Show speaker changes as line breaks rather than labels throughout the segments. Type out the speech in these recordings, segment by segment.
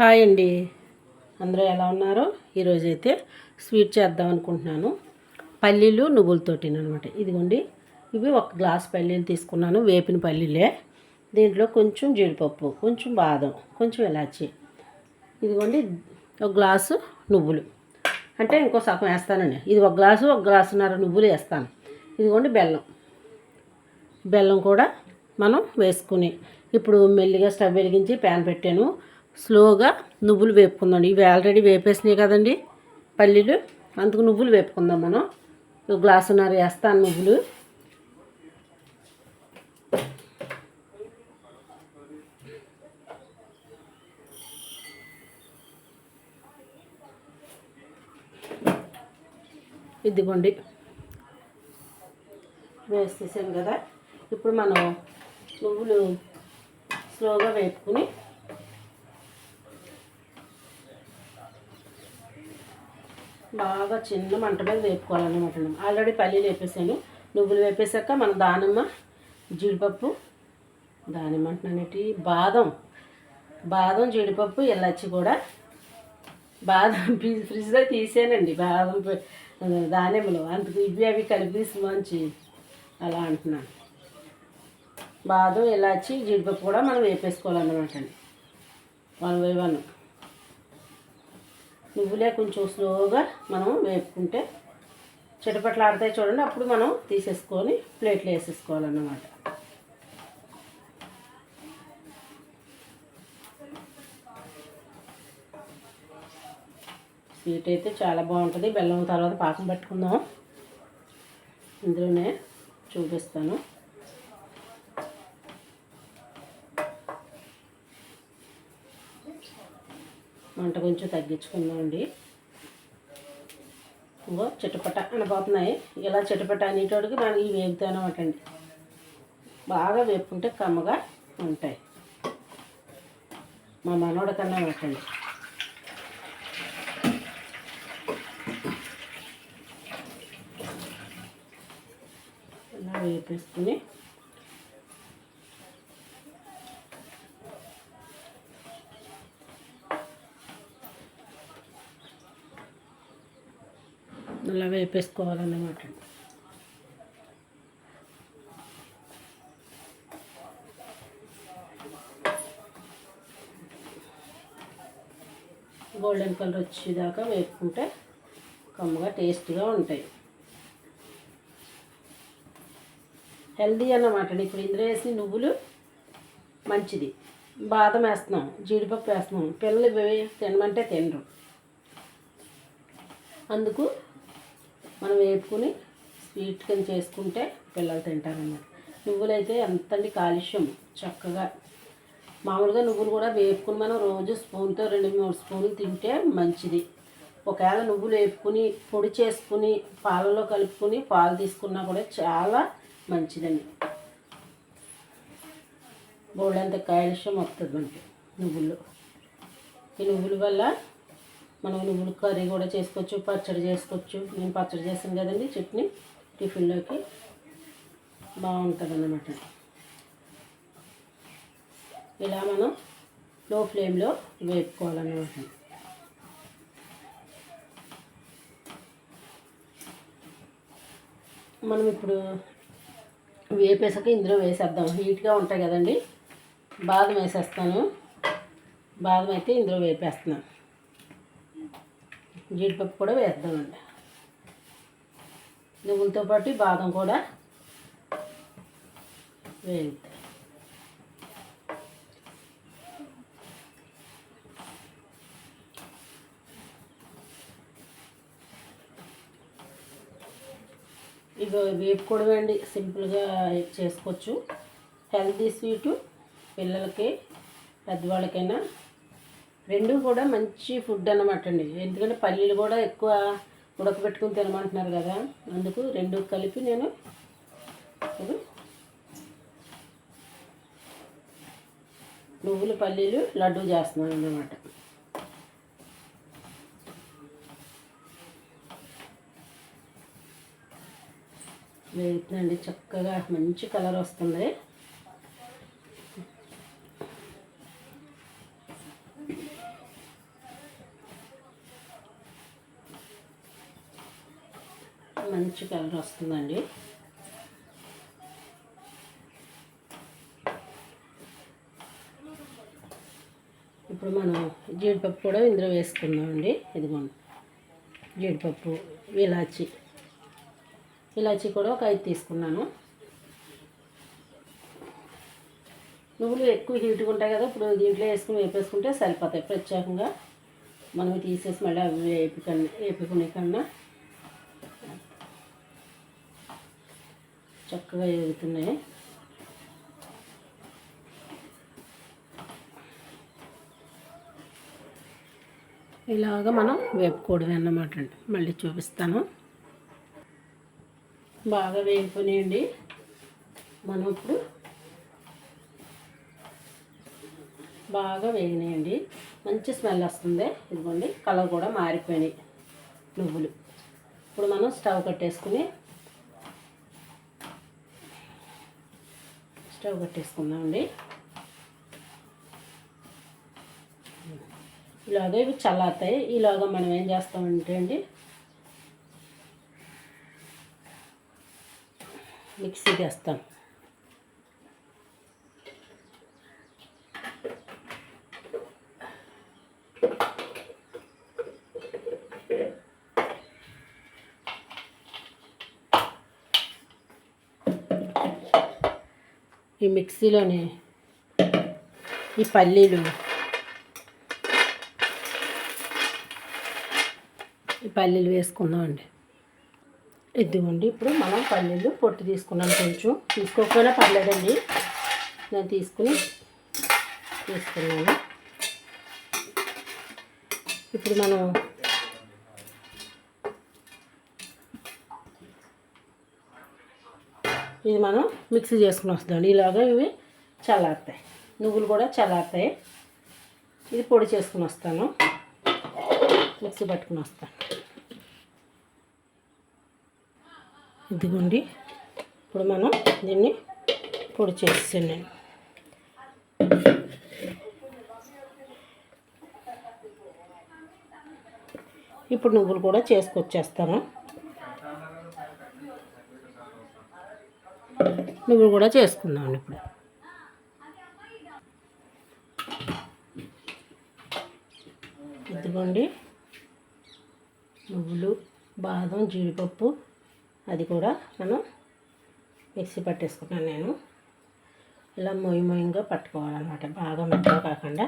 Hi అండి. అందరూ ఎలా ఉన్నారు? ఈరోజైతే స్వీట్ చేద్దాం అనుకుంటున్నాను. పల్లీలు నువ్వులతోటి అనమాట ఇదిగోండి ఇవి ఒక గ్లాస్ పల్లీలు తీసుకున్నాను వేపిన పల్లీలే. దీంట్లో కొంచెం జీడిపప్పు కొంచెం బాదం కొంచెం ఇలాచి. ఇదిగోండి ఒక గ్లాసు నువ్వులు. అంటే ఇంకో సగం వేస్తానండి. ఇది ఒక గ్లాసు ఒక గ్లాసున్నర నువ్వులు వేస్తాను. ఇదిగోండి బెల్లం. బెల్లం కూడా మనం వేసుకుని ఇప్పుడు మెల్లిగా స్టవ్ వెలిగించి ప్యాన్ పెట్టాను. స్లోగా నువ్వులు వేపుకుందాం. ఇవి ఆల్రెడీ వేపేసినాయి కదండి పల్లీలు. అందుకు నువ్వులు వేపుకుందాం మనం. ఒక గ్లాసున్నర వేస్తాను నువ్వులు. ఇదిగోండి. వేసేసాను కదా. ఇప్పుడు మనం నువ్వులు స్లోగా వేపుకుని బాగా చిన్న మంట మీద వేపుకోవాలన్నమాట ఆల్రెడీ పల్లీలు వేపేసాను. నువ్వులు వేపేసాక మన దానిమ్మ జీడిపప్పు దానిమ్మ అంటున్నానేటి బాదం. బాదం జీడిపప్పు ఇలాచి కూడా. బాదం ఫ్రిజ్ ఫ్రిడ్జ్లో తీసానండి. బాదం దానిమ్మలు. అందుకు ఇవి అవి కలిపి మంచి అలా అంటున్నాను. బాదం ఇలాచి జీడిపప్పు కూడా మనం వేపేసుకోవాలన్నమాట. అండి వన్ బై వన్. నువ్వులే కొంచెం స్లోగా మనం వేపుకుంటే చిటపట్లు ఆడతాయి చూడండి. అప్పుడు మనం తీసేసుకొని ప్లేట్లో వేసేసుకోవాలన్నమాట. స్వీట్ అయితే చాలా బాగుంటుంది. బెల్లం తర్వాత పాకం పట్టుకుందాం. ఇందులోనే చూపిస్తాను మంట కొంచెం తగ్గించుకుందామండి. ఇంకో చిటపట అనబోతున్నాయి. ఇలా చిటపట అనేటోడికి మనం ఇవి వేగుతానమాట అండి. బాగా వేపుకుంటే కమ్మగా ఉంటాయి. మా మనోడి కన్నా పెట్టండి ఇలా వేపేసుకుని అలా వేపేసుకోవాలన్నమాట. గోల్డెన్ కలర్ వచ్చేదాకా వేపుకుంటే కమ్మగా టేస్ట్గా ఉంటాయి. హెల్దీ అన్నమాట ఇప్పుడు ఇందులో వేసిన నువ్వులు మంచిది. బాదం వేస్తున్నాం జీడిపప్పు వేస్తున్నాం. పిల్లలు తినమంటే తినరు. అందుకు మనం వేపుకుని స్వీట్ కింద చేసుకుంటే పిల్లలు తింటారన్నమాట. నువ్వులైతే ఎంతండి కాలుష్యం చక్కగా. మామూలుగా నువ్వులు కూడా వేపుకుని మనం రోజు స్పూన్తో రెండు మూడు స్పూన్లు తింటే మంచిది. ఒకవేళ నువ్వులు వేపుకుని పొడి చేసుకుని పాలలో కలుపుకొని పాలు తీసుకున్నా కూడా చాలా మంచిదండి. బోళ్ళంత కాలుష్యం వస్తుంది మనకి నువ్వులు ఈ నువ్వుల వల్ల మనం నువ్వుల కర్రీ కూడా చేసుకోవచ్చు పచ్చడి చేసుకోవచ్చు. నేను పచ్చడి చేస్తాను కదండి చట్నీ. టిఫిన్లోకి బాగుంటుంది అన్నమాట ఇలా మనం లో ఫ్లేమ్లో వేపుకోవాలన్నమాట. మనం ఇప్పుడు వేపేసాక ఇందులో వేసేద్దాం. హీట్గా ఉంటాయి కదండి. బాదం వేసేస్తాను. బాదం అయితే ఇందులో వేపేస్తున్నాను జీడిపప్పు కూడా వేద్దామండి. నువ్వులతో పాటు బాదం కూడా వేగుతాయి. ఇవి వేపుకోవడం అండి సింపుల్గా చేసుకోవచ్చు. హెల్తీ స్వీటు పిల్లలకి పెద్దవాళ్ళకైనా రెండు కూడా మంచి ఫుడ్ అన్నమాట అండి ఎందుకంటే పల్లీలు కూడా ఎక్కువ ఉడకబెట్టుకుని తినమంటున్నారు కదా. అందుకు రెండు కలిపి నేను నువ్వులు పల్లీలు లడ్డు చేస్తున్నాను అన్నమాట. వేగుతుందండి చక్కగా మంచి కలర్ వస్తుంది. మంచి కలర్ వస్తుందండి. ఇప్పుడు మనం జీడిపప్పు కూడా ఇందులో వేసుకుందామండి. ఇదిగోండి. జీడిపప్పు ఇలాచి. ఇలాచి కూడా ఒక ఐదు తీసుకున్నాను. నువ్వులు ఎక్కువ హీట్గా ఉంటాయి కదా ఇప్పుడు దీంట్లో వేసుకుని వేపేసుకుంటే సరిపోతాయి ప్రత్యేకంగా. మనం తీసేసి మళ్ళీ అవి వేపి కన్నా వేపుకునే కన్నా. చక్కగా ఎగుతున్నాయి ఇలాగ మనం వేపుకోవడమే అన్నమాట అండి. మళ్ళీ చూపిస్తాను. బాగా వేగిపోయినాయండి. మనం ఇప్పుడు బాగా వేగినాయండి. మంచి స్మెల్ వస్తుంది. ఇదిగోండి కలర్ కూడా మారిపోయినాయి. నువ్వులు. ఇప్పుడు మనం స్టవ్ కట్టేసుకుని స్టవ్ కట్టేసుకుందామండి ఇలాగ ఇవి చల్లారుతాయి. ఈలాగా మనం ఏం చేస్తామంటే అండి మిక్సీ వేస్తాం ఈ మిక్సీలోని ఈ పల్లీలు. ఈ పల్లీలు వేసుకుందామండి. ఇదిగోండి ఇప్పుడు మనం పల్లీలు పొట్టు తీసుకున్నాం కొంచెం. తీసుకోకపోయినా పర్లేదండి. నేను తీసుకుని తీసుకున్నాను. ఇప్పుడు మనం ఇది మనం మిక్సీ చేసుకుని వస్తుందండి. ఇలాగ ఇవి చల్లారుతాయి. నువ్వులు కూడా చల్లారుతాయి. ఇది పొడి చేసుకుని వస్తాను. మిక్సీ పట్టుకుని వస్తాను. ఇదిగోండి. ఇప్పుడు మనం దీన్ని పొడి చేసాను నేను ఇప్పుడు నువ్వులు కూడా చేసుకొచ్చేస్తాను. నువ్వు కూడా చేసుకుందాం ఇప్పుడు. ఇదిగోండి. నువ్వులు బాదం జీడిపప్పు అది కూడా మనం మిక్సీ పట్టేసుకున్నాను నేను. ఇలా మొయ్యి మొయ్యంగా పట్టుకోవాలన్నమాట. బాగా మెత్తగా కాకుండా.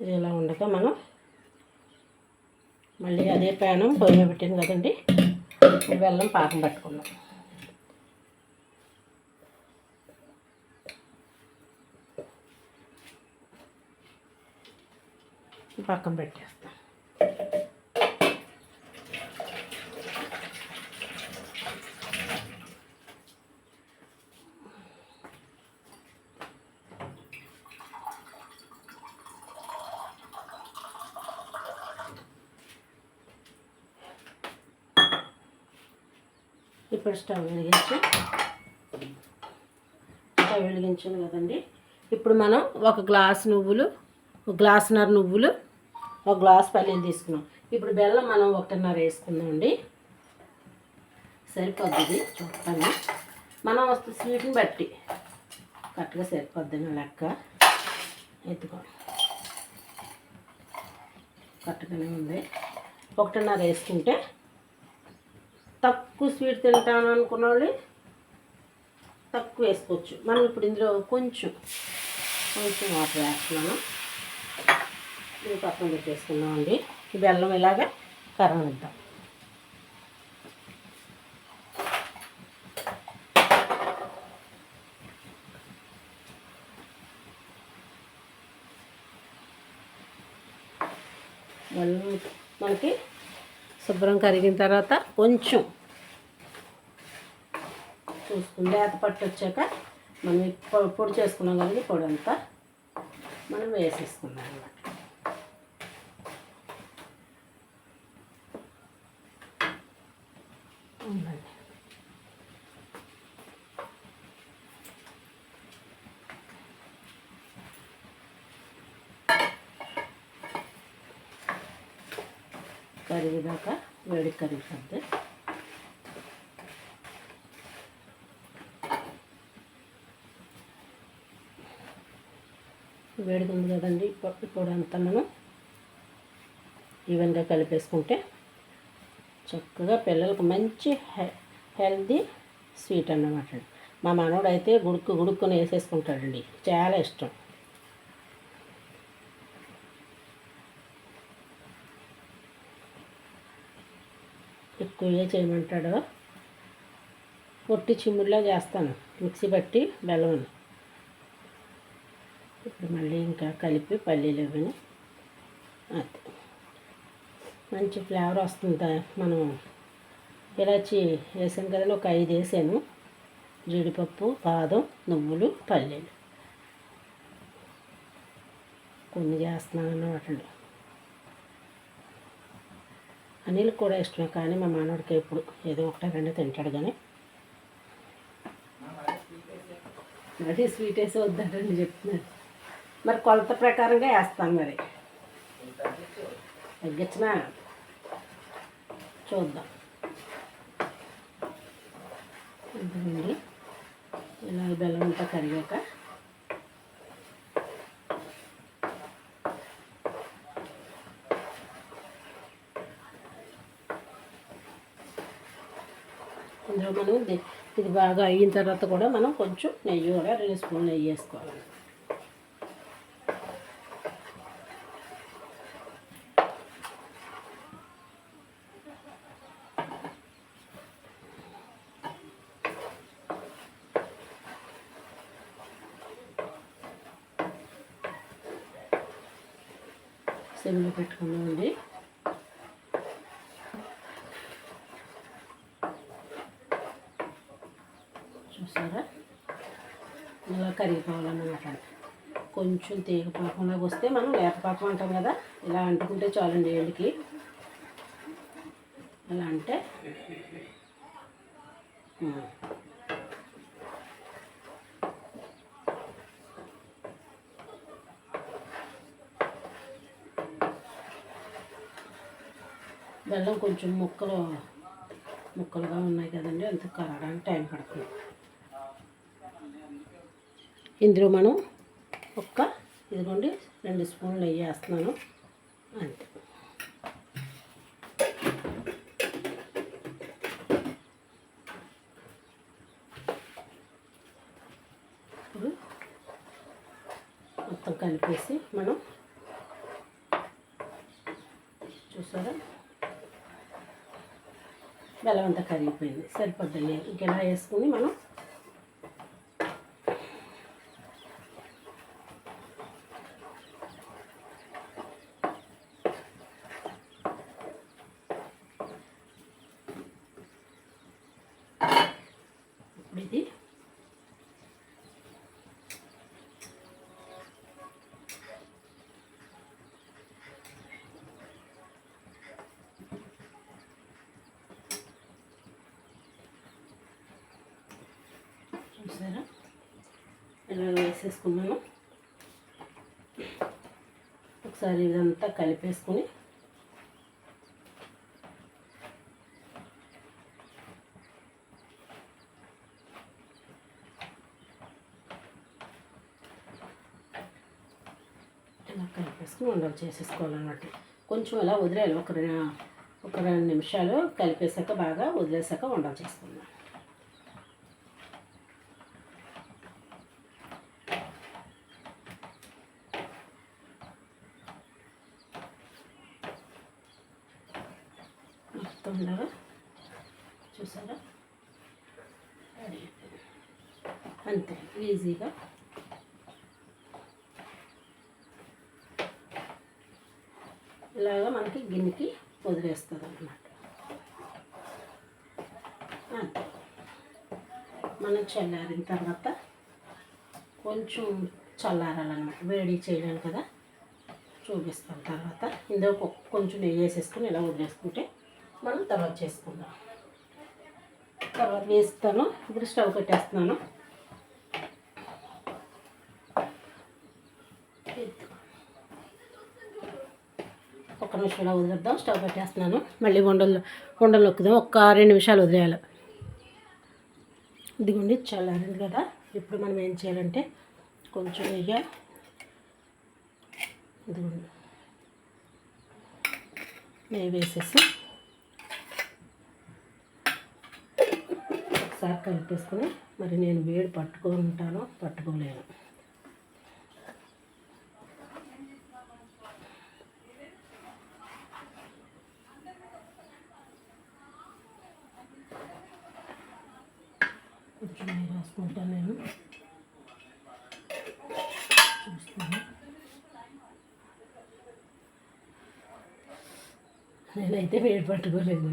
ఇది ఇలా ఉండగా మనం మళ్ళీ అదే ప్యాను పొయ్యి మీద పెట్టాను కదండి. బెల్లం పాకం పట్టుకున్నాం. పక్కన పెట్టాను ఇప్పుడు స్టవ్ వెలిగించి స్టవ్ వెలిగించాను కదండి. ఇప్పుడు మనం ఒక గ్లాస్ నువ్వులు ఒక గ్లాసున్నర నువ్వులు ఒక గ్లాస్ పల్లీలు తీసుకున్నాం. ఇప్పుడు బెల్లం మనం ఒకటిన్నర వేసుకుందామండి. సరిపోద్ది చూస్తాను మనం వస్తే స్వీట్ని బట్టి కరెక్ట్గా సరిపోద్ది లెక్క ఎత్తుకో. కరెక్ట్గానే ఉంది. ఒకటిన్నర వేసుకుంటే తక్కువ స్వీట్ తింటాను అనుకున్న వాళ్ళు తక్కువ వేసుకోవచ్చు. మనం ఇప్పుడు ఇందులో కొంచెం కొంచెం వాటర్ వేస్తున్నాను. ఇది పక్కన పెట్టేసుకున్నాం అండి బెల్లం ఇలాగా కరగనిద్దాం. బెల్లం మనకి శుభ్రం కరిగిన తర్వాత కొంచెం చూసుకుని లేత పట్టు వచ్చాక మనం పొడి చేసుకున్నాం కానీ పొడి అంతా మనం వేసేసుకున్నాం అన్నమాట. ఉందండి. కరిగిదాకా వేడి కరిగిపోద్ది ఉంది కదండి ఇప్పుడు అంతా మనం ఈవెన్గా కలిపేసుకుంటే చక్కగా పిల్లలకు మంచి హె హెల్దీ స్వీట్ అన్నమాట మా మనవడు అయితే గుడుక్కు గుడుక్కుని వేసేసుకుంటాడండి. చాలా ఇష్టం. ఎక్కువగా చేయమంటాడో. పొట్టి చిమ్ముడులా చేస్తాను. మిక్సీ పట్టి బెల్లం ఇప్పుడు మళ్ళీ ఇంకా కలిపి పల్లీలు ఇవ్వని. అది. మంచి ఫ్లేవర్ వస్తుంది మనం ఇలాచి వేసాం కదా ఒక ఐదు వేసాను. జీడిపప్పు బాదం నువ్వులు పల్లీలు. కొన్ని చేస్తున్నాను అన్నమాట అనిల్ కూడా ఇష్టమే కానీ మా మానవుడికి ఎప్పుడు ఏదో ఒకటే రెండు తింటాడు కానీ మరీ స్వీట్ వేసి వద్దండి చెప్తున్నారు. మరి కొలత ప్రకారంగా వేస్తాను మరి. తగ్గించిన చూద్దాం. ఇదండి ఇలా బెల్లం అంతా కరిగాక ఇందులో మనం ఇది ఇది బాగా అయిన తర్వాత కూడా మనం కొంచెం నెయ్యి కూడా రెండు స్పూన్లు నెయ్యి వేసుకోవాలి. సిమ్లో పెట్టుకున్నామండి చూసారా ఇలా అనమాట కొంచెం తీగ వస్తే మనం లేతపాకం అంటాం కదా ఇలా అంటుకుంటే చాలండి వేడికి అలా అంటే బెల్లం కొంచెం ముక్కలు ముక్కలుగా ఉన్నాయి కదండి అంత కరగడానికి టైం పడుతుంది. ఇందులో మనం ఒక్క ఇదిగోండి రెండు స్పూన్లు నెయ్యి వేస్తున్నాను అంతే. ఇప్పుడు మొత్తం కలిపేసి మనం చూసారా? బెల్లం అంతా కరిగిపోయింది. సరిపోద్దండి ఇంకెలా వేసుకుని మనం ఇప్పుడు ఇది చూసారా ఇలా వేసేసుకున్నాను. ఒకసారి ఇదంతా కలిపేసుకుని ఇలా కలిపేసుకుని ఉండలు చేసేసుకోవాలన్నమాట. కొంచెం ఇలా వదిలేయాలి. ఒక ఒక రెండు నిమిషాలు కలిపేసాక బాగా వదిలేసాక ఉండలు చేసుకున్నాను మొత్తం ఉండగా చూసారా? రెడీ అంతే ఈజీగా. ఇలాగా మనకి గిన్నెకి వదిలేస్తుంది అన్నమాట అంతే. మనం చల్లారిన తర్వాత కొంచెం చల్లారాలన్నమాట. వేడి చేయాలి కదా. చూపిస్తాం తర్వాత. ఇందులో కొంచెం నెయ్యి వేసేసుకొని ఇలా వదిలేసుకుంటే మనం తర్వాత చేసుకుందాం. తర్వాత వేస్తాను. ఇప్పుడు స్టవ్ పెట్టేస్తున్నాను ఒక నిమిషంలో వదిలేద్దాం. స్టవ్ పెట్టేస్తున్నాను మళ్ళీ వండలు వండలు నొక్కుదాం ఒక్క రెండు నిమిషాలు వదిలేయాలి. ఇదిగోండి చల్లారింది కదా. ఇప్పుడు మనం ఏం చేయాలంటే కొంచెం నెయ్యి ఇదిగోండి. నెయ్యి వేసేసి ఒకసారి కలిపేసుకుని మరి నేను వేడి పట్టుకుంటాను పట్టుకోలేను. కొంచెం రాసుకుంటాను నేను. చూస్తాను. నేనైతే వేడి పట్టుకోలేదు.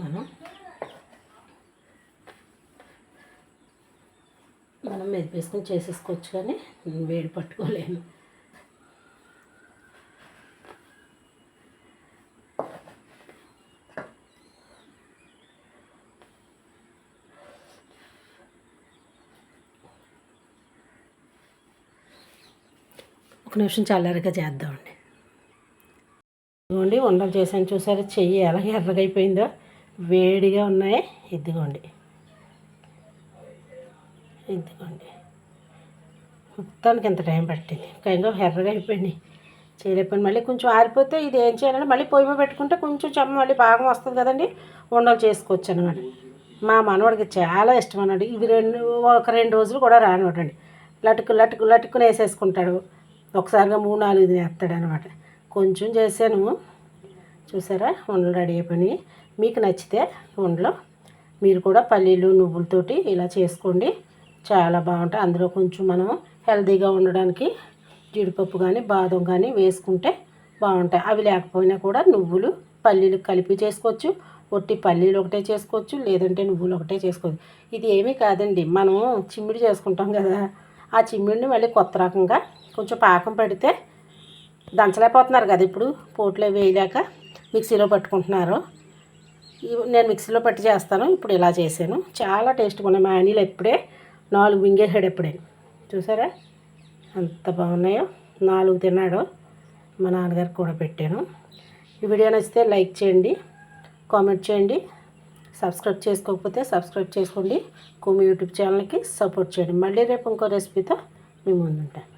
చల్లారేస్తున్నాను మనం మెదిపేసుకొని చేసేసుకోవచ్చు కానీ నేను వేడి పట్టుకోలేను. ఒక నిమిషం చల్లారిగా చేద్దామండి. ఇదిగోండి ఉండలు చేశాను చూసారా చెయ్యి ఎలా ఎర్రగైపోయిందో వేడిగా ఉన్నాయి. ఇదిగోండి. ఇదిగోండి. మొత్తానికి ఎంత టైం పట్టింది? ఇంకా ఎర్రగా అయిపోయింది. చేయలేకపోయింది మళ్ళీ కొంచెం ఆరిపోతే ఇది ఏం చేయాలంటే మళ్ళీ పొయ్యి పెట్టుకుంటే కొంచెం చెమ్మ మళ్ళీ బాగా వస్తుంది కదండి. ఉండలు చేసుకోవచ్చు అనమాట మా మనవాడికి చాలా ఇష్టం అన్నాడు. ఇవి రెండు ఒక రెండు రోజులు కూడా రానివ్వడండి లటుకు లటుకు లటుకుని వేసేసుకుంటాడు. ఒకసారిగా మూడు నాలుగు ఇది వేస్తాడు అనమాట కొంచెం చేశాను. చూసారా? ఉండలు రెడీ అయిపోయినాయి. మీకు నచ్చితే ఉండలో మీరు కూడా పల్లీలు నువ్వులతోటి ఇలా చేసుకోండి. చాలా బాగుంటాయి. అందులో కొంచెం మనం హెల్తీగా ఉండడానికి జీడిపప్పు కానీ బాదం కానీ వేసుకుంటే బాగుంటాయి. అవి లేకపోయినా కూడా నువ్వులు పల్లీలు కలిపి చేసుకోవచ్చు. ఒట్టి పల్లీలు ఒకటే చేసుకోవచ్చు. లేదంటే నువ్వులు ఒకటే చేసుకోవచ్చు. ఇది ఏమీ కాదండి. మనం చిమ్మిడి చేసుకుంటాం కదా. ఆ చిమ్మిడిని మళ్ళీ కొత్త రకంగా కొంచెం పాకం పెడితే దంచలేకపోతున్నారు కదా. ఇప్పుడు పోట్లో వేయలేక మిక్సీలో పట్టుకుంటున్నారు. నేను మిక్సీలో పట్టి చేస్తాను. ఇప్పుడు ఇలా చేశాను. చాలా టేస్ట్గా ఉన్నాయి మా అనిల్ ఎప్పుడే నాలుగు మింగేసాడు ఎప్పుడే. చూసారా? అంత బాగున్నాయో. నాలుగు తిన్నాడు. మా నాన్నగారికి కూడా పెట్టాను. ఈ వీడియో నచ్చితే లైక్ చేయండి కామెంట్ చేయండి సబ్స్క్రైబ్ చేసుకోకపోతే సబ్స్క్రైబ్ చేసుకోండి. కుమి యూట్యూబ్ ఛానల్కి సపోర్ట్ చేయండి. మళ్ళీ రేపు ఇంకో రెసిపీతో మీ ముందుంటాను.